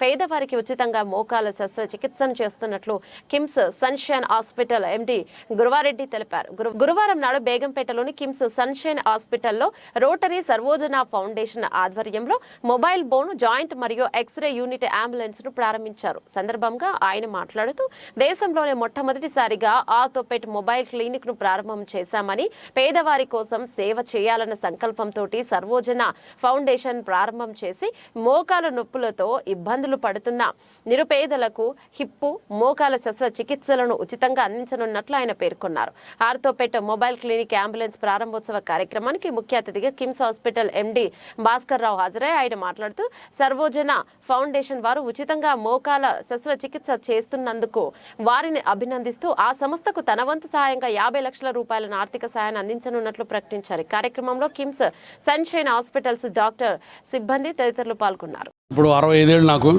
పేదవారికి ఉచితంగా మోకాల శస్త్రచికిత్సను చేస్తున్నట్లు KIMS sunshine hospital MD Guruvareddy తెలిపారు. గురువారం నాడు బేగంపేటలోని కిమ్స్ సన్షైన్ హాస్పిటల్లో రోటరీ సర్వోజన ఫౌండేషన్ ఆధ్వర్యంలో మొబైల్ బోన్ జాయింట్ మరియు ఎక్స్రే యూనిట్ అంబులెన్స్ను ప్రారంభించారు. సందర్భంగా ఆయన మాట్లాడుతూ దేశంలోనే మొట్టమొదటిసారిగా ఆర్థోపెట్ మొబైల్ క్లినిక్ను ప్రారంభం చేశామని పేదవారి కోసం సేవ చేయాలన్న సంకల్పంతో సర్వోజన ఫౌండేషన్ ప్రారంభం చేసి మోకాల నొప్పులతో ఇబ్బందులు పడుతున్న నిరుపేదలకు హిప్పు మోకాల శస్త్రచికిత్సలను ఉచితంగా అందించనున్నట్లు ఆయన పేర్కొన్నారు. ఆర్తోపేట మొబైల్ క్లినిక్ అంబులెన్స్ ప్రారంభోత్సవ కార్యక్రమానికి ముఖ్య అతిథిగా కిమ్స్ హాస్పిటల్ ఎండి భాస్కర్ రావు హాజరై ఆయన మాట్లాడుతూ సర్వోజన ఫౌండేషన్ వారు ఉచితంగా మోకాల శస్త్రచికిత్స చేస్తున్నందుకు వారిని అభినందిస్తూ ఆ సంస్థకు తన వంతు సహాయంగా యాభై లక్షల రూపాయలను ఆర్థిక సహాయాన్ని అందించనున్నట్లు ప్రకటించారు. కార్యక్రమంలో కిమ్స్ సన్షైన్ హాస్పిటల్స్ డాక్టర్ సిబ్బంది తదితరులు పాల్గొన్నారు. ఇప్పుడు అరవై ఐదేళ్ళు నాకు.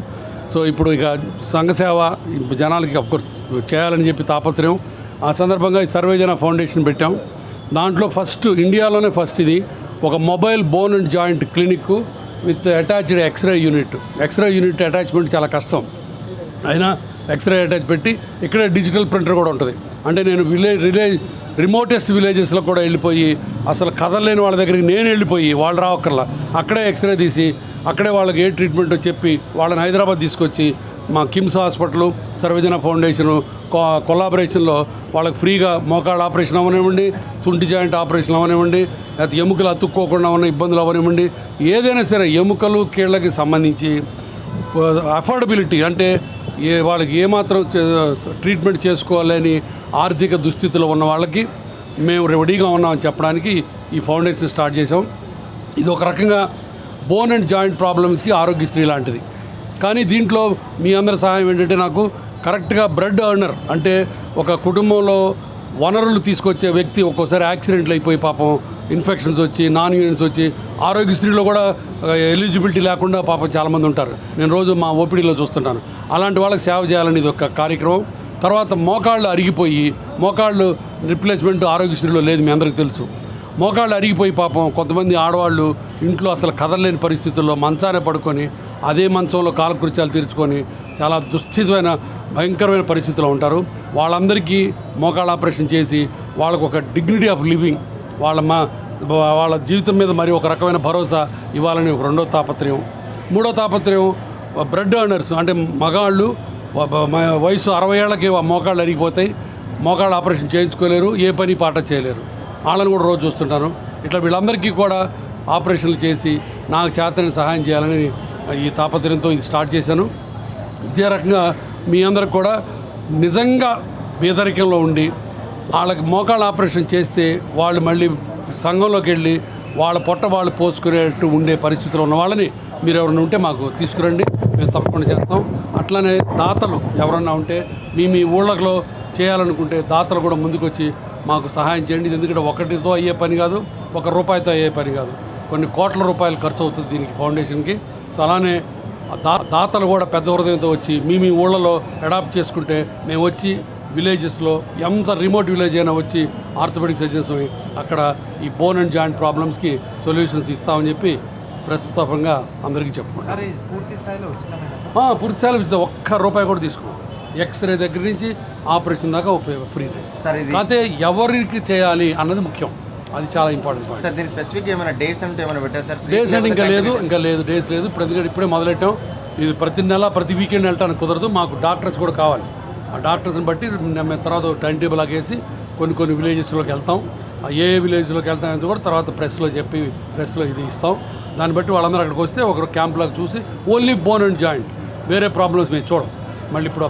సో ఇప్పుడు ఇక సంఘసేవ జనాలకి అఫ్కోర్స్ చేయాలని చెప్పి తాపత్రయం. ఆ సందర్భంగా ఈ సర్వేజన ఫౌండేషన్ పెట్టాం. దాంట్లో ఫస్ట్ ఇండియాలోనే ఫస్ట్ ఇది. ఒక mobile bone and joint clinic with attached x ray unit. X ray unit attachment చాలా కష్టం. అయినా ఎక్స్రే అటాచ్ పెట్టి ఇక్కడే డిజిటల్ ప్రింటర్ కూడా ఉంటుంది. అంటే నేను విలేజ్ విలేజ్ రిమోటెస్ట్ విలేజెస్లో కూడా వెళ్ళిపోయి అసలు కదలలేని వాళ్ళ దగ్గరికి నేను వెళ్ళిపోయి వాళ్ళు రావక్కర్లా అక్కడే ఎక్స్రే తీసి అక్కడే వాళ్ళకి ఏ ట్రీట్మెంట్ చెప్పి వాళ్ళని హైదరాబాద్ తీసుకొచ్చి మా కిమ్స్ హాస్పిటల్ సర్వజన ఫౌండేషను కొ కొలాబరేషన్లో వాళ్ళకి ఫ్రీగా మోకాళ్ళ ఆపరేషన్ అవనివ్వండి తుంటి జాయింట్ ఆపరేషన్ అవనివ్వండి లేకపోతే ఎముకలు అతుక్కోకుండా ఉన్న ఇబ్బందులు అవనివ్వండి ఏదైనా సరే ఎముకలు కీళ్ళకి సంబంధించి అఫోర్డబిలిటీ అంటే ఏ వాళ్ళకి ఏమాత్రం ట్రీట్మెంట్ చేసుకోవాలని ఆర్థిక దుస్థితిలో ఉన్న వాళ్ళకి మేము రెడీగా ఉన్నామని చెప్పడానికి ఈ ఫౌండేషన్ స్టార్ట్ చేసాం ఇది ఒక రకంగా బోన్ అండ్ జాయింట్ ప్రాబ్లమ్స్కి ఆరోగ్యశ్రీ లాంటిది. కానీ దీంట్లో మీ అందరి సహాయం ఏంటంటే నాకు కరెక్ట్గా బ్రెడ్ అర్నర్ అంటే ఒక కుటుంబంలో వనరులు తీసుకొచ్చే వ్యక్తి ఒక్కోసారి యాక్సిడెంట్లు అయిపోయి పాపం ఇన్ఫెక్షన్స్ వచ్చి నాన్ యూనిట్స్ వచ్చి ఆరోగ్యశ్రీలో కూడా ఎలిజిబిలిటీ లేకుండా పాపం చాలామంది ఉంటారు. నేను రోజు మా ఓపీడీలో చూస్తుంటాను అలాంటి వాళ్ళకి సేవ చేయాలని ఇది ఒక కార్యక్రమం. తర్వాత మోకాళ్ళు అరిగిపోయి మోకాళ్ళు రిప్లేస్మెంట్ ఆరోగ్యశ్రీలో లేదు మీ అందరికీ తెలుసు. మోకాళ్ళు అరిగిపోయి పాపం. కొంతమంది ఆడవాళ్ళు ఇంట్లో అసలు కదలలేని పరిస్థితుల్లో మంచానే పడుకొని అదే మంచంలో కాలకృత్యాలు తీర్చుకొని చాలా దుస్థితమైన భయంకరమైన పరిస్థితిలో ఉంటారు. వాళ్ళందరికీ మోకాళ్ళ ఆపరేషన్ చేసి వాళ్ళకు ఒక డిగ్నిటీ ఆఫ్ లివింగ్ వాళ్ళ మా వాళ్ళ జీవితం మీద మరి ఒక రకమైన భరోసా ఇవ్వాలని ఒక రెండో తాపత్రయం. మూడో తాపత్రయం బ్రెడ్ ఎర్నర్స్ అంటే మగాళ్ళు వయసు అరవై ఏళ్ళకి మోకాళ్ళు అరిగిపోతాయి. మోకాళ్ళు ఆపరేషన్ చేయించుకోలేరు ఏ పని పాట చేయలేరు. వాళ్ళని కూడా రోజు చూస్తుంటాను. ఇట్లా వీళ్ళందరికీ కూడా ఆపరేషన్లు చేసి నాకు చేతని సహాయం చేయాలని ఈ తాపత్రయంతో ఇది స్టార్ట్ చేశాను. ఇదే రకంగా మీ అందరికి కూడా నిజంగా పేదరికంలో ఉండి వాళ్ళకి మోకాళ్ళ ఆపరేషన్ చేస్తే వాళ్ళు మళ్ళీ సంఘంలోకి వెళ్ళి వాళ్ళ పొట్ట వాళ్ళు పోసుకునేట్టు ఉండే పరిస్థితిలో ఉన్న వాళ్ళని మీరు ఎవరైనా ఉంటే మాకు తీసుకురండి. మేము తప్పకుండా చేస్తాం. అట్లనే దాతలు ఎవరన్నా ఉంటే మీ మీ ఊళ్ళలో చేయాలనుకుంటే దాతలు కూడా ముందుకొచ్చి మాకు సహాయం చేయండి. ఎందుకంటే ఒకటితో అయ్యే పని కాదు ఒక రూపాయితో అయ్యే పని కాదు. కొన్ని కోట్ల రూపాయలు ఖర్చు అవుతుంది దీనికి ఫౌండేషన్కి. సో అలానే దా దాతలు కూడా పెద్ద హృదయంతో వచ్చి మీ మీ ఊళ్ళలో అడాప్ట్ చేసుకుంటే మేము వచ్చి విలేజెస్లో ఎంత రిమోట్ విలేజ్ అయినా వచ్చి ఆర్థోపెడిక్ సర్జన్స్ అక్కడ ఈ బోన్ అండ్ జాయింట్ ప్రాబ్లమ్స్కి సొల్యూషన్స్ ఇస్తామని చెప్పి ప్రస్తుతంగా అందరికీ చెప్పుకుంటాం. పూర్తి స్థాయిలో పూర్తి ఇస్తాం. ఒక్క రూపాయి కూడా తీసుకో. ఎక్స్రే దగ్గర నుంచి ఆపరేషన్ దాకా ఉపయోగ ఫ్రీ సార్ కాకపోతే ఎవరికి చేయాలి అన్నది ముఖ్యం. అది చాలా ఇంపార్టెంట్ పాయింట్. సార్ దీనికి స్పెసిఫిక్ ఏమైనా డేస్ అంటే ఏమైనా పెట్టారు సార్? డేస్ అంటే ఇంకా లేదు ఇంకా లేదు డేస్ లేదు. ప్రతి ఇప్పుడే మొదలెట్టాం. ఇది ప్రతి నెల ప్రతి వీకెండ్ వెళ్ళటానికి కుదరదు. మాకు డాక్టర్స్ కూడా కావాలి. ఆ డాక్టర్స్ని బట్టి మేము తర్వాత టైం టేబుల్ ఆగేసి కొన్ని కొన్ని విలేజెస్లోకి వెళ్తాం. ఏ విలేజ్లోకి వెళ్తాం అనేది కూడా తర్వాత ప్రెస్లో చెప్పి ప్రెస్లో ఇది ఇస్తాం. దాన్ని బట్టి వాళ్ళందరూ అక్కడికి వస్తే ఒకరు క్యాంప్లోకి చూసి ఓన్లీ బోన్ అండ్ జాయింట్ వేరే ప్రాబ్లమ్స్ మేము చూడం మళ్ళీ ఇప్పుడు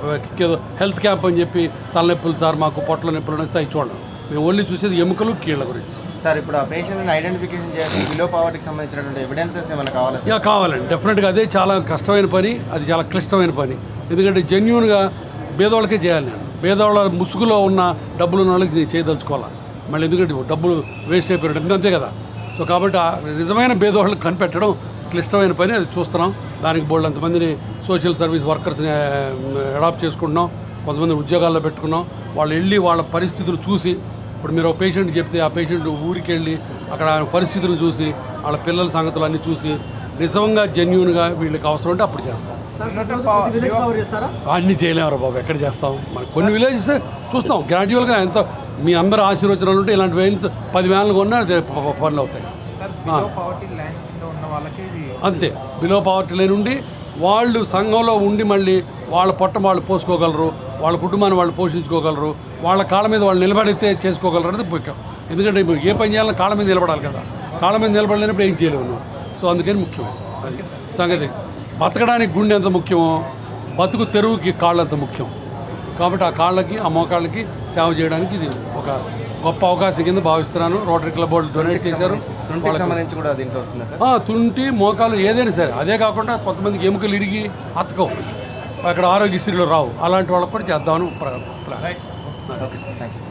హెల్త్ క్యాంప్ అని చెప్పి తలనొప్పులు సార్ మాకు పొట్ల నొప్పులు వస్తే అవి చూడం మేము ఓన్లీ చూసేది ఎముకలు కీళ్ళ గురించి. సార్ ఇప్పుడు ఆ పేషెంట్ని ఐడెంటిఫికేషన్ చేసి బిలో పవర్టీకి సంబంధించినటువంటి ఎవిడెన్సెస్ ఏమైనా కావాలా కావాలండి. డెఫినెట్గా అదే చాలా కష్టమైన పని. అది చాలా క్లిష్టమైన పని. ఎందుకంటే జెన్యున్గా పేదవాళ్ళకే చేయాలి నేను. పేదవాళ్ళ ముసుగులో ఉన్న డబ్బులు ఉన్న వాళ్ళకి నేను చేయదలుచుకోవాలి? మళ్ళీ ఎందుకంటే డబ్బులు వేస్ట్ అయిపోయినట్టు. అంతే కదా. సో కాబట్టి నిజమైన పేదవాళ్ళకి కనిపెట్టడం క్లిష్టమైన పని అది చూస్తున్నాం. దానికి బోల్డ్ అంతమందిని సోషల్ సర్వీస్ వర్కర్స్ని అడాప్ట్ చేసుకుంటున్నాం. కొంతమంది ఉద్యోగాల్లో పెట్టుకున్నాం. వాళ్ళు వెళ్ళి వాళ్ళ పరిస్థితులు చూసి ఇప్పుడు మీరు ఒక పేషెంట్ చెప్తే ఆ పేషెంట్ ఊరికి వెళ్ళి అక్కడ ఆయన పరిస్థితులను చూసి వాళ్ళ పిల్లల సంగతులు అన్నీ చూసి నిజంగా జెన్యున్గా వీళ్ళకి అవసరం ఉంటే అప్పుడు చేస్తాం. అన్ని చేయలేము బాబు ఎక్కడ చేస్తాం? మన కొన్ని విలేజెస్ చూస్తాం. గ్రాడ్యువల్గా ఎంత మీ అందరి ఆశీర్వచనాలు ఉంటే ఇలాంటి వేలు పది వేలకు కొన్నా పనులు అవుతాయి. అంతే. బిలో పవర్టీ లైన్ ఉండి వాళ్ళు సంఘంలో ఉండి మళ్ళీ వాళ్ళ పొట్ట వాళ్ళు పోసుకోగలరు వాళ్ళ కుటుంబాన్ని వాళ్ళు పోషించుకోగలరు వాళ్ళ కాళ్ళ మీద వాళ్ళు నిలబడితే చేసుకోగలరు అనేది ముఖ్యం. ఎందుకంటే ఇప్పుడు ఏ పని చేయాలన్నా కాళ్ళ మీద నిలబడాలి కదా. కాళ్ళ మీద నిలబడలేనప్పుడు ఏం చేయలేము సో అందుకని ముఖ్యమే అది. సంగతి బతకడానికి గుండె ఎంత ముఖ్యమో బతుకు తెరువుకి కాళ్ళు అంత ముఖ్యం. కాబట్టి ఆ కాళ్ళకి ఆ మోకాళ్ళకి సేవ చేయడానికి ఇది ఒక గొప్ప అవకాశం కింద భావిస్తున్నాను. రోటరీ క్లబ్ వాళ్ళు డొనేట్ చేశారు. సంబంధించి కూడా దీంట్లో వస్తుందా సార్? తుంటి మోకాలు ఏదైనా సరే. అదే కాకుండా కొంతమందికి ఎముకలు ఇరిగి అతకవు. అక్కడ ఆరోగ్యశ్రీలో రావు. అలాంటి వాళ్ళకి కూడా చేద్దామని plan okay sir thank you